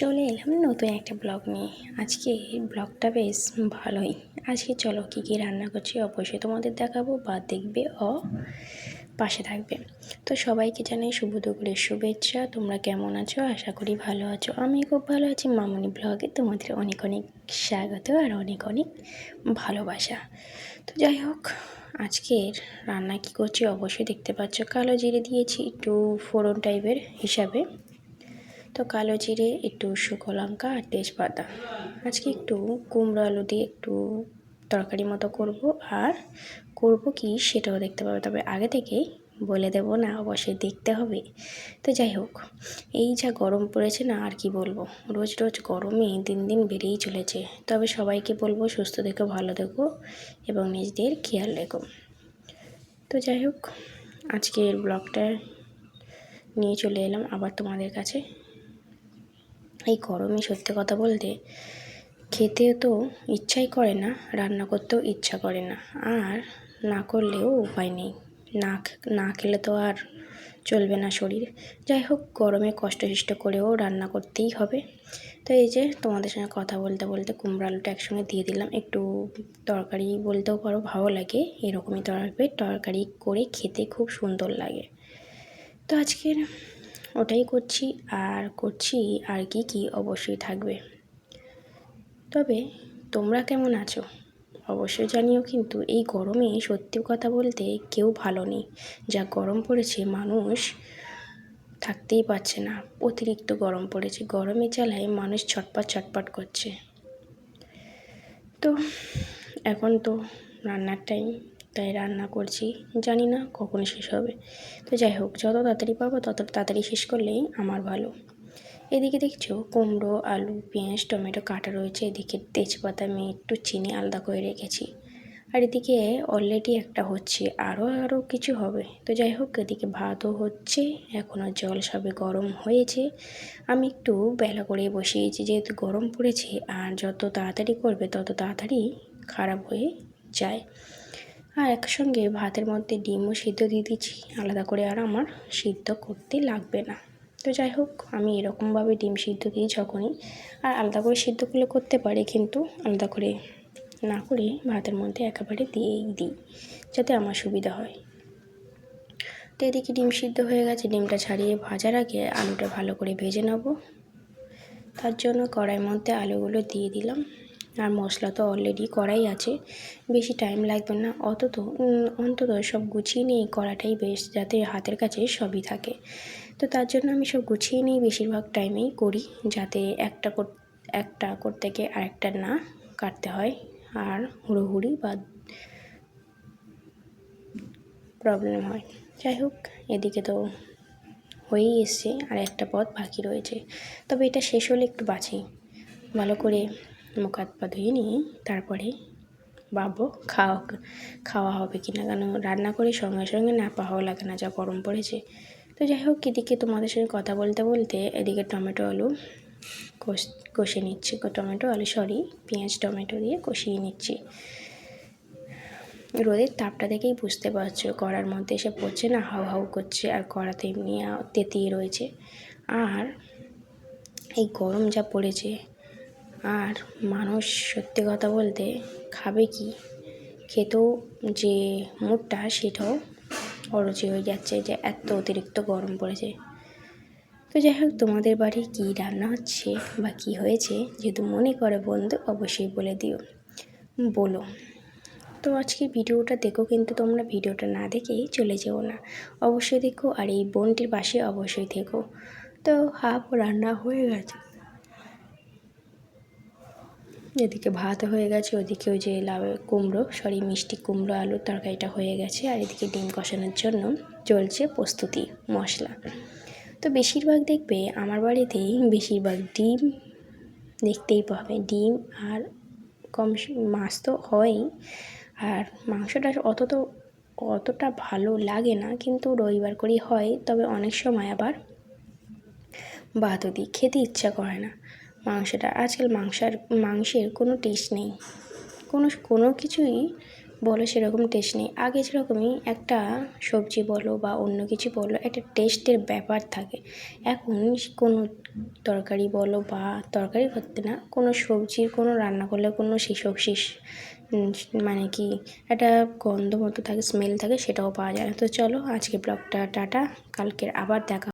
চলে এলাম নতুন একটা ব্লগ নিয়ে। আজকে ব্লগটা বেশ ভালোই। আজকে চলো কী কী রান্না করছি অবশ্যই তোমাদের দেখাবো বা দেখবে অ পাশে থাকবে। তো সবাইকে জানাই শুভ দুপুরের শুভেচ্ছা। তোমরা কেমন আছো? আশা করি ভালো আছো। আমি খুব ভালো আছি। মামনি ব্লগে তোমাদের অনেক অনেক স্বাগত আর অনেক অনেক ভালোবাসা। তো যাই হোক, আজকের রান্না কি করছি অবশ্যই দেখতে পাচ্ছ। কালো জিরে দিয়েছি একটু ফোড়ন টাইপের হিসাবে। তো কালো জিরে, একটু শুকো লঙ্কা আর তেজপাতা। আজকে একটু কুমড়ো আলু দিয়ে একটু তরকারি মতো করব। আর করব কি সেটাও দেখতে পাবে। তবে আগে থেকেই বলে দেব না, অবশ্যই দেখতে হবে। তো যাই হোক, এই যা গরম পড়েছে না, আর কি বলব? রোজ রোজ গরমে দিন দিন বেড়েই চলেছে। তবে সবাইকে বলব, সুস্থ দেখো ভালো দেখো এবং নিজেদের খেয়াল রেখো। তো যাই হোক, আজকের ব্লগটা নিয়ে চলে এলাম। আবার তোমাদের কাছে এই গরমে সত্যি কথা বলতে খেতে তো ইচ্ছাই করে না, রান্না করতেও ইচ্ছা করে না। আর না করলেও উপায় নেই। না না খেলে তো আর চলবে না শরীর। যাই হোক, গরমে কষ্টসিষ্ট করেও রান্না করতেই হবে। তো এই যে তোমাদের সঙ্গে কথা বলতে বলতে কুমড়ো আলুটা একসঙ্গে দিয়ে দিলাম। একটু তরকারি বলতেও পারো, ভালো লাগে। এরকমই তরকারি তরকারি করে খেতে খুব সুন্দর লাগে। তো আজকের ওটাই করছি, আর করছি, আর কি কি অবশ্যই থাকবে। তবে তোমরা কেমন আছো? অবশ্যই জানিও কিন্তু এই গরমে সত্যি কথা বলতে কেউ ভালো নেই। যা গরম পড়েছে মানুষ থাকতেই পারছে না। অতিরিক্ত গরম পড়েছে, গরমে জ্বালায় মানুষ ছটপট ছটপট করছে। তো, এখন তো রান্নার টাইম তাই রান্না করছি। জানি না কখন শেষ হবে। তো যাই হোক, যত তাড়াতাড়ি পাবো তত তাড়াতাড়ি শেষ করলেই আমার ভালো। এদিকে দেখছ, কুমড়ো, আলু, পেঁয়াজ, টমেটো কাটা রয়েছে। এদিকে তেজপাতা, আমি একটু চিনি আলাদা করে রেখেছি। আর এদিকে অলরেডি একটা হচ্ছে আরও আরও কিছু হবে। তো যাই হোক, এদিকে ভাতও হচ্ছে এখনও জল সবে গরম হয়েছে। আমি একটু বেলা করে বসিয়েছি, যেহেতু গরম পড়েছে, আর যত তাড়াতাড়ি করবে তত তাড়াতাড়ি খারাপ হয়ে যায়। আর একসঙ্গে ভাতের মধ্যে ডিমও সিদ্ধ দিয়ে দিচ্ছি। আলাদা করে আর আমার সিদ্ধ করতে লাগবে না। তো যাই হোক, আমি এরকমভাবে ডিম সিদ্ধ দিই যখনই। আর আলাদা করে সিদ্ধ করলে করতে পারি, কিন্তু আলাদা করে না করে ভাতের মধ্যে একেবারে দিয়েই দিই, যাতে আমার সুবিধা হয়। তো এদিকে ডিম সিদ্ধ হয়ে গেছে। ডিমটা ছাড়িয়ে ভাজার আগে আলুটা ভালো করে ভেজে নেব। তার জন্য কড়াইয়ের মধ্যে আলুগুলো দিয়ে দিলাম। আর মশলা তো অলরেডি করাই আছে। বেশি টাইম লাগবে না। অত তো অন্তত সব গুছিয়ে নিয়ে করাটাই বেশ যাতে হাতের কাছে সবই থাকে। তো তার জন্য আমি সব গুছিয়ে নিই বেশিরভাগ টাইমেই করি, যাতে একটা একটা করতে গিয়ে আরেকটা না কাটতে হয়। আর হুড়োহুড়ি বা প্রবলেম হয়। যাই হোক, এদিকে তো হয়েই এসছে, আর একটা পথ বাকি রয়েছে। তবে এটা শেষ হলে একটু বাঁচি। ভালো করে মুখ হাত পা ধুয়ে নিয়ে তারপরে ভাববো খাওয়া খাওয়া হবে কি না? কেন রান্না করে সঙ্গে সঙ্গে না পাওয়াও লাগে না, যা গরম পড়েছে। তো যাই হোক, এদিকে তোমাদের সঙ্গে কথা বলতে বলতে এদিকে টমেটো আলু কষ কষে নিচ্ছি। টমেটো আলু সরি পেঁয়াজ, টমেটো দিয়ে কষিয়ে নিচ্ছি। রোদের তাপটা দেখেই বুঝতে পারছ, কড়ার মধ্যে এসে পড়ছে না, হাউ হাউ করছে, আর কড়াতে এমনি তেতিয়ে রয়েছে। আর এই গরম যা পড়েছে আর মানুষ সত্যি কথা বলতে খাবে কি? খেতেও যে মুডটা সেটাও অরুচি হয়ে যাচ্ছে যে এত অতিরিক্ত গরম পড়েছে। তো যাই হোক, তোমাদের বাড়ি কী রান্না হচ্ছে বা কী হয়েছে যেহেতু মনে করে বন্ধু, অবশ্যই বলে দিও। বলো। তো আজকে ভিডিওটা দেখো, কিন্তু তোমরা ভিডিওটা না দেখেই চলে যেও না। অবশ্যই দেখো, আর এই বোনটির পাশে অবশ্যই থেকো। তো হাফ রান্না হয়ে গেছে। এদিকে ভাত হয়ে গেছে, ওদিকে ওই যে লাউ কুমড়ো সরি মিষ্টি কুমড়ো, আলুর তরকারিটা হয়ে গেছে, আর এদিকে ডিম কষানোর জন্য চলছে প্রস্তুতি মশলা। তো বেশিরভাগ দেখবে আমার বাড়িতেই বেশিরভাগ ডিম দেখতেই পাবে, ডিম আর কম মাছ তো হয়ই, আর মাংসটা অত তো অতটা ভালো লাগে না, কিন্তু রবিবার করেই হয়, তবে অনেক সময় আবার ভাতও দিই, খেতে ইচ্ছা করে না। মাংসটা। আজকাল মাংসার, মাংসের কোনো টেস্ট নেই। কোনো কোনো কিছুই বলো সেরকম টেস্ট নেই। আগে যেরকমই একটা সবজি বলো বা অন্য কিছু বলো, একটা টেস্টের ব্যাপার থাকে। এখন কোনো তরকারি বলো বা তরকারি করতে না, কোনো সবজির, কোনো রান্না করলে কোনো শিশক শিস মানে কি একটা গন্ধ মতো থাকে স্মেল থাকে, সেটাও পাওয়া যায় না। তো চলো আজকে ব্লগটা টাটা। কালকের আবার দেখা